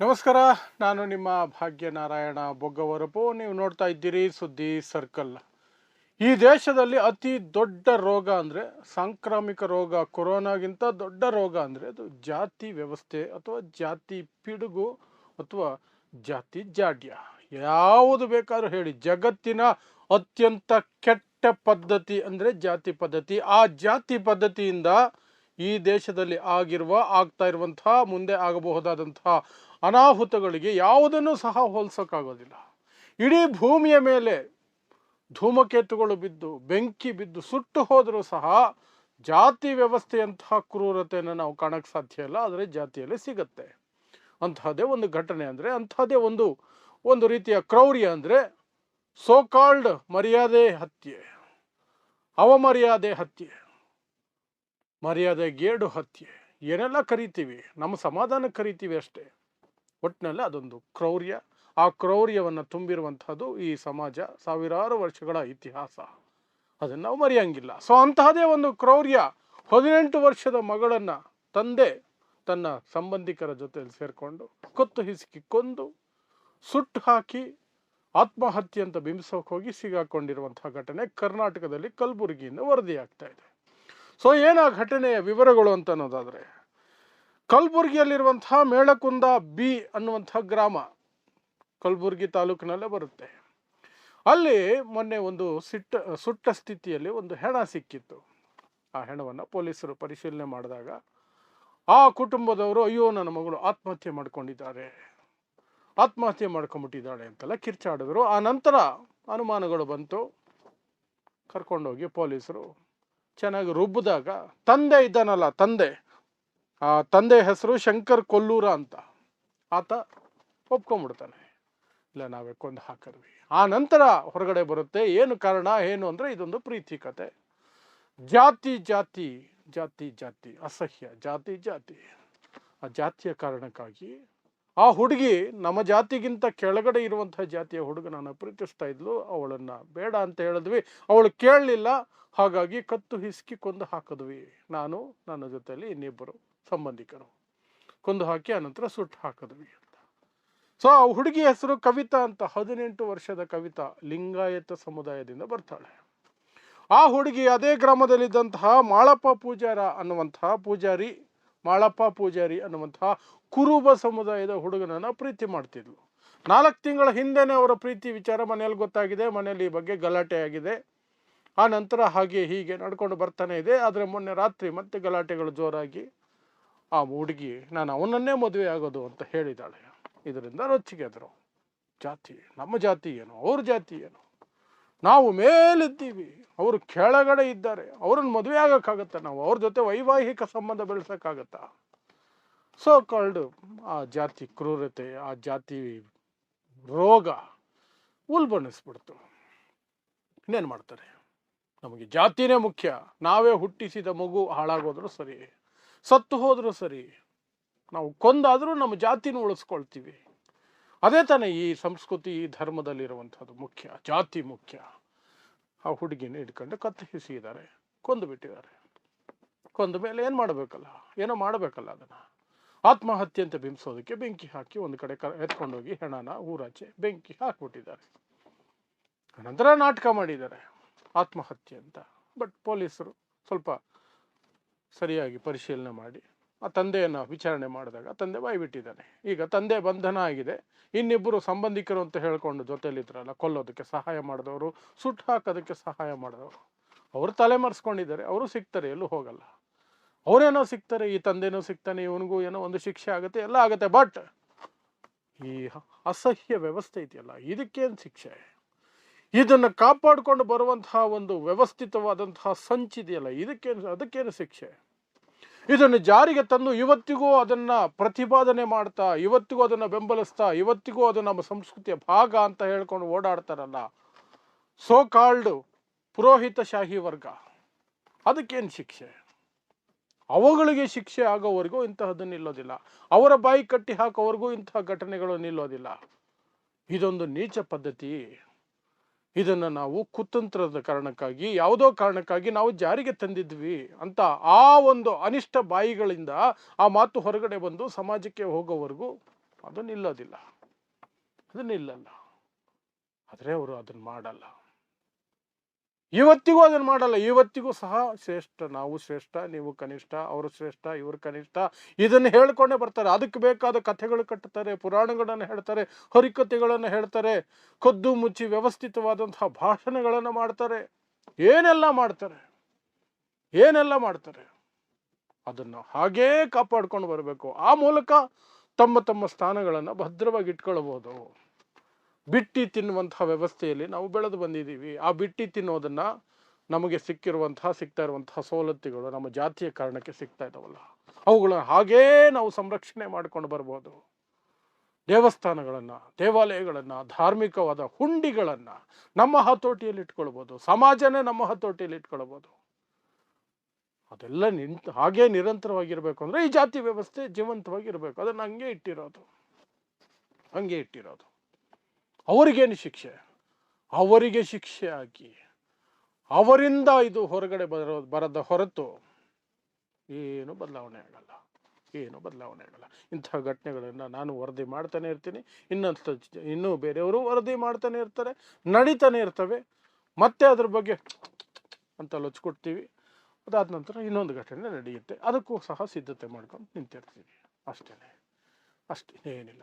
ನಮಸ್ಕಾರ, ನಾನು ನಿಮ್ಮ ಭಾಗ್ಯನಾರಾಯಣ ಬೊಗ್ಗವರಪು. ನೀವು ನೋಡ್ತಾ ಇದ್ದೀರಿ ಸುದ್ದಿ ಸರ್ಕಲ್. ಈ ದೇಶದಲ್ಲಿ ಅತಿ ದೊಡ್ಡ ರೋಗ ಅಂದರೆ ಸಾಂಕ್ರಾಮಿಕ ರೋಗ, ಕೊರೋನಾಗಿಂತ ದೊಡ್ಡ ರೋಗ ಅಂದರೆ ಅದು ಜಾತಿ ವ್ಯವಸ್ಥೆ ಅಥವಾ ಜಾತಿ ಪಿಡುಗು ಅಥವಾ ಜಾತಿ ಜಾಡ್ಯ. ಯಾವುದು ಬೇಕಾದ್ರೂ ಹೇಳಿ. ಜಗತ್ತಿನ ಅತ್ಯಂತ ಕೆಟ್ಟ ಪದ್ಧತಿ ಅಂದರೆ ಜಾತಿ ಪದ್ಧತಿ. ಆ ಜಾತಿ ಪದ್ಧತಿಯಿಂದ ಈ ದೇಶದಲ್ಲಿ ಆಗಿರುವ, ಆಗ್ತಾ ಇರುವಂತಹ, ಮುಂದೆ ಆಗಬಹುದಾದಂತಹ ಅನಾಹುತಗಳಿಗೆ ಯಾವುದನ್ನು ಸಹ ಹೋಲಿಸೋಕ್ಕಾಗೋದಿಲ್ಲ. ಇಡೀ ಭೂಮಿಯ ಮೇಲೆ ಧೂಮಕೇತುಗಳು ಬಿದ್ದು, ಬೆಂಕಿ ಬಿದ್ದು ಸುಟ್ಟು ಹೋದರೂ ಸಹ ಜಾತಿ ವ್ಯವಸ್ಥೆಯಂತಹ ಕ್ರೂರತೆಯನ್ನು ನಾವು ಕಾಣಕ್ಕೆ ಸಾಧ್ಯ ಇಲ್ಲ. ಆದರೆ ಜಾತಿಯಲ್ಲಿ ಸಿಗತ್ತೆ. ಅಂತಹದೇ ಒಂದು ಘಟನೆ ಅಂದರೆ, ಅಂಥದ್ದೇ ಒಂದು ಒಂದು ರೀತಿಯ ಕ್ರೌರ್ಯ ಅಂದರೆ ಸೋಕಾಲ್ಡ್ ಮರ್ಯಾದೆ ಹತ್ಯೆ. ಅವಮರ್ಯಾದೆ ಹತ್ಯೆ. ಮರ್ಯಾದೆ ಗೇಡು ಹತ್ಯೆ. ಏನೆಲ್ಲ ಕರಿತೀವಿ? ನಮ್ಮ ಸಮಾಧಾನ ಕರಿತೀವಿ ಅಷ್ಟೇ. ಒಟ್ಟಿನಲ್ಲಿ ಅದೊಂದು ಕ್ರೌರ್ಯ. ಆ ಕ್ರೌರ್ಯವನ್ನು ತುಂಬಿರುವಂಥದ್ದು ಈ ಸಮಾಜ ಸಾವಿರಾರು ವರ್ಷಗಳ ಇತಿಹಾಸ. ಅದನ್ನು ನಾವು ಮರೆಯಂಗಿಲ್ಲ. ಸೊ ಅಂತಹದೇ ಒಂದು ಕ್ರೌರ್ಯ ಹದಿನೆಂಟು ವರ್ಷದ ಮಗಳನ್ನು ತಂದೆ ತನ್ನ ಸಂಬಂಧಿಕರ ಜೊತೆಯಲ್ಲಿ ಸೇರಿಕೊಂಡು ಕೊತ್ತು ಹಿಸುಕಿ ಕೊಂದು ಸುಟ್ಟು ಹಾಕಿ ಆತ್ಮಹತ್ಯೆ ಅಂತ ಬಿಂಬಿಸೋಕೆ ಹೋಗಿ ಸಿಗಾಕೊಂಡಿರುವಂತಹ ಘಟನೆ ಕರ್ನಾಟಕದಲ್ಲಿ ಕಲಬುರಗಿಯಿಂದ ವರದಿಯಾಗ್ತಾ ಇದೆ. ಸೊ ಏನು ಆ ಘಟನೆಯ ವಿವರಗಳು ಅಂತ ಅನ್ನೋದಾದರೆ ಕಲಬುರಗಿಯಲ್ಲಿರುವಂತಹ ಮೇಳಕುಂದ ಬಿ ಅನ್ನುವಂಥ ಗ್ರಾಮ ಕಲಬುರಗಿ ತಾಲೂಕಿನಲ್ಲೇ ಬರುತ್ತೆ. ಅಲ್ಲಿ ಮೊನ್ನೆ ಒಂದು ಸಿಟ್ಟ, ಸುಟ್ಟ ಸ್ಥಿತಿಯಲ್ಲಿ ಒಂದು ಹೆಣ ಸಿಕ್ಕಿತ್ತು. ಆ ಹೆಣವನ್ನು ಪೊಲೀಸರು ಪರಿಶೀಲನೆ ಮಾಡಿದಾಗ ಆ ಕುಟುಂಬದವರು, ಅಯ್ಯೋ, ನನ್ನ ಮಗಳು ಆತ್ಮಹತ್ಯೆ ಮಾಡ್ಕೊಂಡಿದ್ದಾರೆ. ಆತ್ಮಹತ್ಯೆ ಮಾಡ್ಕೊಂಬಿಟ್ಟಿದ್ದಾಳೆ ಅಂತೆಲ್ಲ ಕಿರ್ಚಾಡಿದ್ರು. ಆ ನಂತರ ಅನುಮಾನಗಳು ಬಂತು. ಕರ್ಕೊಂಡೋಗಿ ಪೊಲೀಸರು ಚೆನ್ನಾಗಿ ರುಬ್ಬಿದಾಗ, ತಂದೆ ಇದ್ದಾನಲ್ಲ, ತಂದೆ ತಂದೆ ಹೆಸರು ಶಂಕರ್ ಕೊಲ್ಲೂರ ಅಂತ. ಆತ ಒಪ್ಕೊಂಡ್ಬಿಡ್ತಾನೆ. ಇಲ್ಲ, ನಾವೇ ಕೊಂದು ಹಾಕಿದ್ವಿ. ಆ ನಂತರ ಹೊರಗಡೆ ಬರುತ್ತೆ. ಏನು ಕಾರಣ, ಏನು ಅಂದರೆ ಇದೊಂದು ಪ್ರೀತಿ ಕತೆ. ಜಾತಿ ಜಾತಿ ಜಾತಿ ಜಾತಿ, ಅಸಹ್ಯ, ಜಾತಿ ಜಾತಿ. ಆ ಜಾತಿಯ ಕಾರಣಕ್ಕಾಗಿ ಆ ಹುಡುಗಿ ನಮ್ಮ ಜಾತಿಗಿಂತ ಕೆಳಗಡೆ ಇರುವಂತಹ ಜಾತಿಯ ಹುಡುಗನನ್ನು ಪ್ರೀತಿಸ್ತಾ ಇದ್ಲು. ಅವಳನ್ನು ಬೇಡ ಅಂತ ಹೇಳಿದ್ವಿ. ಅವಳು ಕೇಳಲಿಲ್ಲ. ಹಾಗಾಗಿ ಕತ್ತು ಹಿಸ್ಕಿ ಕೊಂದು ಹಾಕಿದ್ವಿ. ನಾನು, ನನ್ನ ಜೊತೆಯಲ್ಲಿ ಇನ್ನಿಬ್ಬರು ಸಂಬಂಧಿಕರು. ಕೊಂದು ಹಾಕಿ ಆನಂತರ ಸುಟ್ಟು ಹಾಕಿದ್ವಿ ಅಂತ. ಸೊ ಆ ಹುಡುಗಿ ಹೆಸರು ಕವಿತಾ ಅಂತ ಹದಿನೆಂಟು ವರ್ಷದ ಕವಿತಾ ಲಿಂಗಾಯತ ಸಮುದಾಯದಿಂದ ಬರ್ತಾಳೆ. ಆ ಹುಡುಗಿ ಅದೇ ಗ್ರಾಮದಲ್ಲಿದ್ದಂತಹ ಮಾಳಪ್ಪ ಪೂಜಾರ ಅನ್ನುವಂತಹ ಪೂಜಾರಿ, ಮಾಳಪ್ಪ ಪೂಜಾರಿ ಅನ್ನುವಂತಹ ಕುರುಬ ಸಮುದಾಯದ ಹುಡುಗನನ್ನು ಪ್ರೀತಿ ಮಾಡ್ತಿದ್ಲು. ನಾಲ್ಕು ತಿಂಗಳ ಹಿಂದೆನೇ ಅವರ ಪ್ರೀತಿ ವಿಚಾರ ಮನೆಯಲ್ಲಿ ಗೊತ್ತಾಗಿದೆ, ಮನೆಯಲ್ಲಿ ಈ ಬಗ್ಗೆ ಗಲಾಟೆ ಆಗಿದೆ. ಆ ನಂತರ ಹಾಗೆ ಹೀಗೆ ನಡ್ಕೊಂಡು ಬರ್ತಾನೆ ಇದೆ. ಆದರೆ ಮೊನ್ನೆ ರಾತ್ರಿ ಮತ್ತೆ ಗಲಾಟೆಗಳು ಜೋರಾಗಿ ಆ ಹುಡುಗಿ, ನಾನು ಅವನನ್ನೇ ಮದುವೆ ಆಗೋದು ಅಂತ ಹೇಳಿದಾಳೆ. ಇದರಿಂದ ರೊಚ್ಚಿಗೆದರು ಜಾತಿ ನಮ್ಮ ಜಾತಿ ಏನು? ಅವ್ರ ಜಾತಿ ಏನು? ನಾವು ಮೇಲಿದ್ದೀವಿ. ಅವರು ಕೆಳಗಡೆ ಇದ್ದಾರೆ. ಅವ್ರನ್ನ ಮದುವೆ ಆಗೋಕ್ಕಾಗತ್ತಾ ನಾವು? ಅವ್ರ ಜೊತೆ ವೈವಾಹಿಕ ಸಂಬಂಧ ಬೆಳೆಸೋಕ್ಕಾಗತ್ತಾ? ಸೊ ಕಾಲ್ಡ್ ಆ ಜಾತಿ ಕ್ರೂರತೆ, ಆ ಜಾತಿ ರೋಗ ಉಲ್ಬಣಿಸ್ಬಿಡ್ತು. ಇನ್ನೇನು ಮಾಡ್ತಾರೆ? ನಮಗೆ ಜಾತಿನೇ ಮುಖ್ಯ. ನಾವೇ ಹುಟ್ಟಿಸಿದ ಮಗು ಹಾಳಾಗೋದ್ರೂ ಸರಿ. ಸತ್ತು ಹೋದರೂ ಸರಿ, ನಾವು ಕೊಂದಾದರೂ ನಮ್ಮ ಜಾತಿನ ಉಳಿಸ್ಕೊಳ್ತೀವಿ. ಅದೇ ತಾನೇ ಈ ಸಂಸ್ಕೃತಿ, ಈ ಧರ್ಮದಲ್ಲಿರುವಂಥದ್ದು ಮುಖ್ಯ, ಜಾತಿ ಮುಖ್ಯ. ಆ ಹುಡುಗಿನ ಇಟ್ಕೊಂಡು ಕತ್ತರಿಸಿದ್ದಾರೆ ಕೊಂದು ಬಿಟ್ಟಿದ್ದಾರೆ. ಕೊಂದ ಮೇಲೆ ಏನು ಮಾಡಬೇಕಲ್ಲ? ಏನೋ ಮಾಡಬೇಕಲ್ಲ ಅದನ್ನು. ಆತ್ಮಹತ್ಯೆ ಅಂತ ಬಿಂಬಿಸೋದಕ್ಕೆ ಬೆಂಕಿ ಹಾಕಿ ಒಂದು ಕಡೆ ಕ, ಎತ್ಕೊಂಡೋಗಿ ಹೆಣನ ಊರಾಚೆ ಬೆಂಕಿ ಹಾಕಿಬಿಟ್ಟಿದ್ದಾರೆ. ನಂತರ ನಾಟಕ ಮಾಡಿದ್ದಾರೆ, ಆತ್ಮಹತ್ಯೆ ಅಂತ. ಬಟ್ ಪೊಲೀಸರು ಸ್ವಲ್ಪ ಸರಿಯಾಗಿ ಪರಿಶೀಲನೆ ಮಾಡಿ, ಆ ತಂದೆಯನ್ನು ವಿಚಾರಣೆ ಮಾಡಿದಾಗ ತಂದೆ ಬಾಯ್ಬಿಟ್ಟಿದ್ದಾನೆ. ಈಗ ತಂದೆ ಬಂಧನ ಆಗಿದೆ. ಇನ್ನಿಬ್ಬರು ಸಂಬಂಧಿಕರು ಅಂತ ಹೇಳ್ಕೊಂಡು ಜೊತೆಯಲ್ಲಿದ್ರಲ್ಲ, ಕೊಲ್ಲೋದಕ್ಕೆ ಸಹಾಯ ಮಾಡಿದವರು, ಸುಟ್ಟು ಹಾಕೋದಕ್ಕೆ ಸಹಾಯ ಮಾಡಿದವರು. ಅವರು ತಲೆ ಮರೆಸ್ಕೊಂಡಿದ್ದಾರೆ, ಅವರು ಸಿಗ್ತಾರೆ, ಎಲ್ಲೂ ಹೋಗಲ್ಲ. ಅವರೇನೋ ಸಿಗ್ತಾರೆ, ಈ ತಂದೆನೋ ಸಿಗ್ತಾನೆ, ಇವನಿಗೂ ಏನೋ ಒಂದು ಶಿಕ್ಷೆ ಆಗುತ್ತೆ, ಎಲ್ಲ ಆಗುತ್ತೆ. ಬಟ್ ಈ ಅಸಹ್ಯ ವ್ಯವಸ್ಥೆ ಇದೆಯಲ್ಲ, ಇದಕ್ಕೇನು ಶಿಕ್ಷೆ? ಇದನ್ನು ಕಾಪಾಡಿಕೊಂಡು ಬರುವಂತಹ ಒಂದು ವ್ಯವಸ್ಥಿತವಾದಂತಹ ಸಂಚಿದೆಯಲ್ಲ ಇದಕ್ಕೇನು, ಅದಕ್ಕೇನು ಶಿಕ್ಷೆ? ಇದನ್ನು ಜಾರಿಗೆ ತಂದು ಇವತ್ತಿಗೂ ಅದನ್ನ ಪ್ರತಿಪಾದನೆ ಮಾಡ್ತಾ, ಇವತ್ತಿಗೂ ಅದನ್ನು ಬೆಂಬಲಿಸ್ತಾ, ಇವತ್ತಿಗೂ ಅದು ನಮ್ಮ ಸಂಸ್ಕೃತಿಯ ಭಾಗ ಅಂತ ಹೇಳ್ಕೊಂಡು ಓಡಾಡ್ತಾರಲ್ಲ. ಸೋ ಕಾಲ್ಡ್ ಪುರೋಹಿತಶಾಹಿ ವರ್ಗ. ಅದಕ್ಕೇನು ಶಿಕ್ಷೆ? ಅವುಗಳಿಗೆ ಶಿಕ್ಷೆ ಆಗೋವರೆಗೂ ಇಂತಹದ್ದು ನಿಲ್ಲೋದಿಲ್ಲ. ಅವರ ಬಾಯಿ ಕಟ್ಟಿ ಹಾಕೋವರೆಗೂ ಇಂತಹ ಘಟನೆಗಳು ನಿಲ್ಲೋದಿಲ್ಲ. ಇದೊಂದು ನೀಚ ಪದ್ಧತಿ. ಇದನ್ನು ನಾವು ಕುತಂತ್ರದ ಕಾರಣಕ್ಕಾಗಿ, ಯಾವುದೋ ಕಾರಣಕ್ಕಾಗಿ ನಾವು ಜಾರಿಗೆ ತಂದಿದ್ವಿ ಅಂತ ಆ ಒಂದು ಅನಿಷ್ಟ ಬಾಯಿಗಳಿಂದ ಆ ಮಾತು ಹೊರಗಡೆ ಬಂದು ಸಮಾಜಕ್ಕೆ ಹೋಗೋವರೆಗೂ ಅದು ನಿಲ್ಲೋದಿಲ್ಲ. ಅದು ನಿಲ್ಲಲ್ಲ. ಆದರೆ ಅವರು ಅದನ್ನು ಮಾಡಲ್ಲ. ಇವತ್ತಿಗೂ ಅದನ್ನು ಮಾಡಲ್ಲ. ಇವತ್ತಿಗೂ ಸಹ ಶ್ರೇಷ್ಠ, ನಾವು ಶ್ರೇಷ್ಠ, ನೀವು ಕನಿಷ್ಠ, ಅವರು ಶ್ರೇಷ್ಠ, ಇವರು ಕನಿಷ್ಠ ಇದನ್ನು ಹೇಳ್ಕೊಂಡೇ ಬರ್ತಾರೆ. ಅದಕ್ಕೆ ಬೇಕಾದ ಕಥೆಗಳು ಕಟ್ಟುತ್ತಾರೆ ಪುರಾಣಗಳನ್ನು ಹೇಳ್ತಾರೆ, ಹರಿಕಥೆಗಳನ್ನು ಹೇಳ್ತಾರೆ, ಕದ್ದು ಮುಚ್ಚಿ ವ್ಯವಸ್ಥಿತವಾದಂತಹ ಭಾಷಣಗಳನ್ನು ಮಾಡ್ತಾರೆ. ಏನೆಲ್ಲ ಮಾಡ್ತಾರೆ? ಏನೆಲ್ಲ ಮಾಡ್ತಾರೆ? ಅದನ್ನು ಹಾಗೇ ಕಾಪಾಡ್ಕೊಂಡು ಬರಬೇಕು. ಆ ಮೂಲಕ ತಮ್ಮ ತಮ್ಮ ಸ್ಥಾನಗಳನ್ನು ಭದ್ರವಾಗಿ ಇಟ್ಕೊಳ್ಬೋದು ಬಿಟ್ಟಿ ತಿನ್ನುವಂತಹ ವ್ಯವಸ್ಥೆಯಲ್ಲಿ ನಾವು ಬೆಳೆದು ಬಂದಿದ್ದೀವಿ. ಆ ಬಿಟ್ಟಿ ತಿನ್ನೋದನ್ನ ನಮಗೆ ಸಿಕ್ಕಿರುವಂತಹ, ಸಿಗ್ತಾ ಇರುವಂತಹ ಸವಲತ್ತುಗಳು ನಮ್ಮ ಜಾತಿಯ ಕಾರಣಕ್ಕೆ ಸಿಗ್ತಾ ಇದ್ದಾವಲ್ಲ ಅವುಗಳ ಹಾಗೇ ನಾವು ಸಂರಕ್ಷಣೆ ಮಾಡ್ಕೊಂಡು ಬರ್ಬೋದು. ದೇವಸ್ಥಾನಗಳನ್ನು, ದೇವಾಲಯಗಳನ್ನು, ಧಾರ್ಮಿಕವಾದ ಹುಂಡಿಗಳನ್ನು ನಮ್ಮ ಹತೋಟಿಯಲ್ಲಿ ಇಟ್ಕೊಳ್ಬೋದು. ಸಮಾಜನೇ ನಮ್ಮ ಹತೋಟಿಯಲ್ಲಿ ಇಟ್ಕೊಳ್ಬೋದು. ಅದೆಲ್ಲ ನಿಂತು, ಹಾಗೇ ನಿರಂತರವಾಗಿರಬೇಕು ಅಂದರೆ ಈ ಜಾತಿ ವ್ಯವಸ್ಥೆ ಜೀವಂತವಾಗಿರ್ಬೇಕು. ಅದನ್ನು ಹಂಗೆ ಇಟ್ಟಿರೋದು. ಹಂಗೆ ಇಟ್ಟಿರೋದು. ಅವರಿಗೇನು ಶಿಕ್ಷೆ? ಅವರಿಗೆ ಶಿಕ್ಷೆ ಹಾಕಿ ಅವರಿಂದ ಇದು ಹೊರಗಡೆ ಬರೋ, ಬರದ ಹೊರತು ಏನು ಬದಲಾವಣೆ ಆಗಲ್ಲ. ಏನು ಬದಲಾವಣೆ ಆಗಲ್ಲ. ಇಂತಹ ಘಟನೆಗಳನ್ನು ನಾನು ವರದಿ ಮಾಡ್ತಾನೆ ಇರ್ತೀನಿ. ಇನ್ನಂಥ ಇನ್ನೂ ಬೇರೆಯವರು ವರದಿ ಮಾಡ್ತಾನೆ ಇರ್ತಾರೆ. ನಡೀತಾನೆ ಇರ್ತವೆ. ಮತ್ತೆ ಅದ್ರ ಬಗ್ಗೆ ಅಂತ ಲೊಚ್ಕೊಡ್ತೀವಿ. ಅದಾದ ನಂತರ ಇನ್ನೊಂದು ಘಟನೆ ನಡೆಯುತ್ತೆ. ಅದಕ್ಕೂ ಸಹ ಸಿದ್ಧತೆ ಮಾಡ್ಕೊಂಡು ನಿಂತಿರ್ತೀವಿ. ಅಷ್ಟೇ ಅಷ್ಟೇ ಏನಿಲ್ಲ